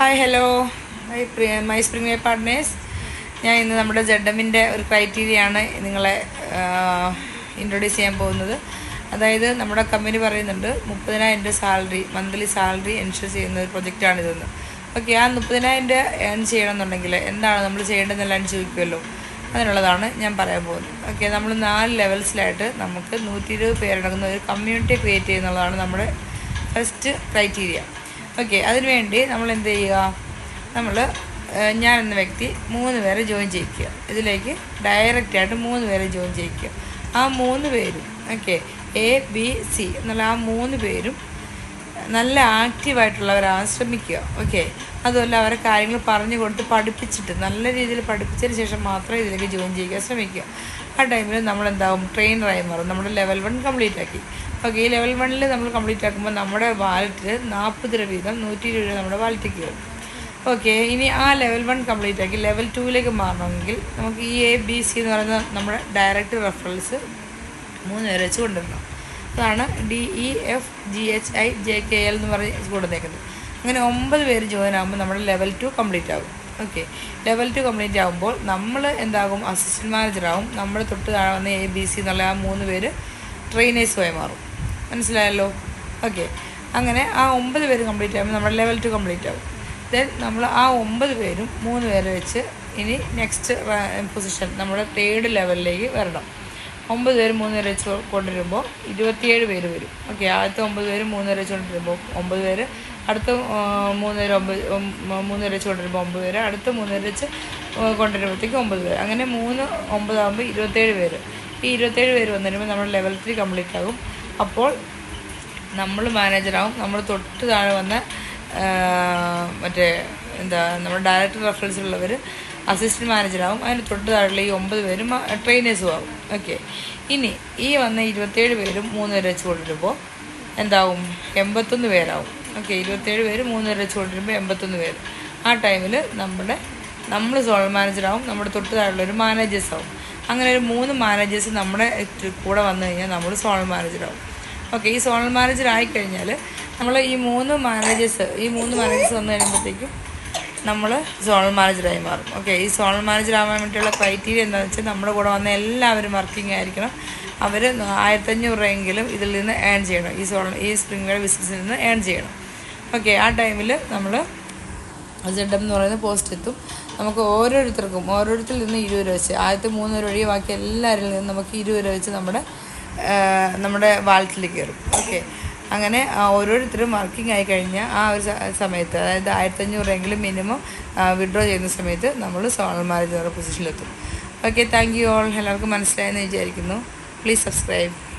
Hi hello my പ്രിയ my spring partners ഞാൻ ഇന്ന് നമ്മുടെ ജഡമിന്റെ ഒരു ക്രൈറ്റീരിയ ആണ് നിങ്ങളെ ഇൻട്രൊഡ്യൂസ് ചെയ്യാൻ പോകുന്നത്. അതായത് നമ്മുടെ കമ്പനി പറയുന്നുണ്ട് മുപ്പതിനായിരം രൂപ സാലറി മന്ത്ലി സാലറി എൻഷുർ ചെയ്യുന്ന ഒരു പ്രൊജക്റ്റാണ് ഇതെന്ന്. ഓക്കെ ആ മുപ്പതിനായിരം രൂപ ഏൺ ചെയ്യണമെന്നുണ്ടെങ്കിൽ എന്താണ് നമ്മൾ ചെയ്യേണ്ടതെന്നെല്ലാം ചോദിക്കുമല്ലോ? അതിനുള്ളതാണ് ഞാൻ പറയാൻ പോകുന്നത്. ഓക്കെ നമ്മൾ നാല് ലെവൽസിലായിട്ട് നമുക്ക് നൂറ്റി ഇരുപത് പേരടങ്ങുന്ന ഒരു കമ്മ്യൂണിറ്റി ക്രിയേറ്റ് ചെയ്യുന്നുള്ളതാണ് നമ്മുടെ ഫസ്റ്റ് ക്രൈറ്റീരിയ ഓക്കെ അതിനുവേണ്ടി നമ്മൾ എന്ത് ചെയ്യുക? നമ്മൾ ഞാൻ എന്ന വ്യക്തി മൂന്ന് പേരെ ജോയിൻ ചെയ്യിക്കുക. ഇതിലേക്ക് ഡയറക്റ്റ് ആയിട്ട് മൂന്ന് പേരെ ജോയിൻ ചെയ്യിക്കുക. ആ മൂന്ന് പേരും ഓക്കെ എ ബി സി എന്നുള്ള ആ മൂന്ന് പേരും നല്ല ആക്റ്റീവായിട്ടുള്ളവരാകാൻ ശ്രമിക്കുക. ഓക്കെ അതുമല്ല അവരെ കാര്യങ്ങൾ പറഞ്ഞു കൊടുത്ത് പഠിപ്പിച്ചിട്ട് നല്ല രീതിയിൽ പഠിപ്പിച്ചതിന് ശേഷം മാത്രം ഇതിലേക്ക് ജോയിൻ ചെയ്യാൻ ശ്രമിക്കുക. ആ ടൈമിൽ നമ്മൾ എന്താകും ട്രെയിനറായി മാറും നമ്മുടെ ലെവൽ വൺ കംപ്ലീറ്റ് ആക്കി. ഓക്കെ ഈ ലെവൽ വണ്ണിൽ നമ്മൾ കംപ്ലീറ്റ് ആക്കുമ്പോൾ നമ്മുടെ വാലറ്റിൽ നാൽപ്പത് രൂപ വീതം നൂറ്റി ഇരുപത് രൂപ നമ്മുടെ വാലറ്റിൽ കയറും. ഓക്കെ ഇനി ആ ലെവൽ വൺ കംപ്ലീറ്റ് ആക്കി ലെവൽ ടൂവിലേക്ക് മാറണമെങ്കിൽ നമുക്ക് ഈ എ ബി സി എന്ന് പറയുന്ന നമ്മുടെ ഡയറക്റ്റ് റെഫറൻസ് മൂന്ന് പേരെ വെച്ച് കൊണ്ടുവരണം. അതാണ് D E F G H I J K L എന്ന് പറഞ്ഞ് കൊണ്ടുവന്നേക്കുന്നത് അങ്ങനെ ഒമ്പത് പേര് ജോയിൻ ആകുമ്പോൾ നമ്മുടെ ലെവൽ ടു കംപ്ലീറ്റ് ആകും. ഓക്കെ ലെവൽ ടു കംപ്ലീറ്റ് ആകുമ്പോൾ നമ്മൾ എന്താകും? അസിസ്റ്റന്റ് മാനേജറാകും നമ്മൾ തൊട്ട് താഴെ വന്ന എ ബി സി എന്നുള്ള ആ മൂന്ന് പേര് ട്രെയിനേഴ്സുമായി മാറും. മനസ്സിലായല്ലോ? ഓക്കെ അങ്ങനെ ആ ഒമ്പത് പേര് കംപ്ലീറ്റ് ആകുമ്പോൾ നമ്മുടെ ലെവൽ ടു കംപ്ലീറ്റ് ആകും ദെൻ നമ്മൾ ആ ഒമ്പത് പേരും മൂന്ന് പേരെ വെച്ച് ഇനി നെക്സ്റ്റ് പൊസിഷൻ നമ്മുടെ തേർഡ് ലെവലിലേക്ക് വരണം. ഒമ്പത് പേര് മൂന്ന് പേര് വെച്ച് കൊണ്ടുവരുമ്പോൾ ഇരുപത്തിയേഴ് പേര് വരും. ഓക്കെ ആദ്യത്തെ ഒമ്പത് പേര് മൂന്ന് പേര് വെച്ച് കൊണ്ടുവരുമ്പോൾ ഒമ്പത് പേര് അടുത്ത മൂന്നര ഒമ്പത് മൂന്നര വെച്ച് കൊണ്ടുവരുമ്പോൾ ഒമ്പത് പേര്. അടുത്ത മൂന്നര വെച്ച് കൊണ്ടുവരുമ്പോഴത്തേക്ക് ഒമ്പത് പേര്. അങ്ങനെ മൂന്ന് ഒമ്പതാകുമ്പോൾ ഇരുപത്തേഴ് പേര്. ഈ ഇരുപത്തേഴ് പേര് വന്നു കഴിയുമ്പോൾ നമ്മുടെ ലെവൽ ത്രീ കംപ്ലീറ്റ് ആകും. അപ്പോൾ നമ്മൾ മാനേജറാകും നമ്മൾ തൊട്ട് താഴെ വന്ന മറ്റേ എന്താ നമ്മുടെ ഡയറക്ടർ റെഫറൻസിലുള്ളവർ അസിസ്റ്റന്റ് മാനേജറാവും അതിന് തൊട്ട് താഴെയുള്ള ഈ ഒമ്പത് പേരും ട്രെയിനേഴ്സും ആകും ഓക്കെ ഇനി ഈ വന്ന ഇരുപത്തേഴ് പേരും മൂന്ന് പേര് വെച്ച് കൊണ്ടുവരുമ്പോൾ എന്താവും? എൺപത്തൊന്ന് പേരാവും. ഓക്കെ ഇരുപത്തേഴ് പേര് മൂന്ന് പേര് വെച്ച് കൊണ്ടിരുമ്പോൾ എൺപത്തൊന്ന് പേര്. ആ ടൈമിൽ നമ്മുടെ നമ്മൾ സോൾ മാനേജറാവും നമ്മുടെ തൊട്ട് താഴെയുള്ളൊരു മാനേജേഴ്സ് ആവും. അങ്ങനെ ഒരു മൂന്ന് മാനേജേഴ്സ് നമ്മുടെ കൂടെ വന്നു കഴിഞ്ഞാൽ നമ്മൾ സോണൽ മാനേജറാവും ഓക്കെ ഈ സോൾ മാനേജർ ആയിക്കഴിഞ്ഞാൽ നമ്മൾ ഈ മൂന്ന് മാനേജേഴ്സ് ഈ മൂന്ന് മാനേജേഴ്സ് വന്നു കഴിയുമ്പോഴത്തേക്കും നമ്മൾ സോണൽ മാനേജറായി മാറും. ഓക്കെ ഈ സോണൽ മാനേജർ ആവാൻ വേണ്ടിയുള്ള ക്രൈറ്റീരിയ എന്താണെന്ന് വെച്ചാൽ നമ്മുടെ കൂടെ വന്ന എല്ലാവരും വർക്കിംഗ് ആയിരിക്കണം. അവർ ആയിരത്തഞ്ഞൂറ് രൂപയെങ്കിലും ഇതിൽ നിന്ന് ഏൺ ചെയ്യണം. ഈ സോൾ ഈ സ്പ്രിംഗ് ബിസിനസ്സിൽ നിന്ന് ഏൺ ചെയ്യണം. ഓക്കെ ആ ടൈമിൽ നമ്മൾ ജഡം എന്ന് പറയുന്ന പോസ്റ്റ് എത്തും. നമുക്ക് ഓരോരുത്തർക്കും ഓരോരുത്തരിൽ നിന്ന് ഇരുപത് രൂപ വെച്ച് ആദ്യത്തെ മൂന്ന് രൂപ ഒഴികെ ബാക്കി എല്ലാവരിൽ നിന്നും നമുക്ക് ഇരുപത് രൂപ വെച്ച് നമ്മുടെ നമ്മുടെ വാൾട്ടിൽ കയറും. ഓക്കെ അങ്ങനെ ഓരോരുത്തരും വർക്കിംഗ് ആയി കഴിഞ്ഞാൽ ആ ഒരു സമയത്ത് അതായത് ആയിരത്തഞ്ഞൂറെങ്കിലും മിനിമം വിഡ്രോ ചെയ്യുന്ന സമയത്ത് നമ്മൾ സോണൽ മാരേജ് പൊസിഷനിലെത്തും ഓക്കെ താങ്ക് യു ഓൾ എല്ലാവർക്കും മനസ്സിലായെന്ന് വിചാരിക്കുന്നു. Please subscribe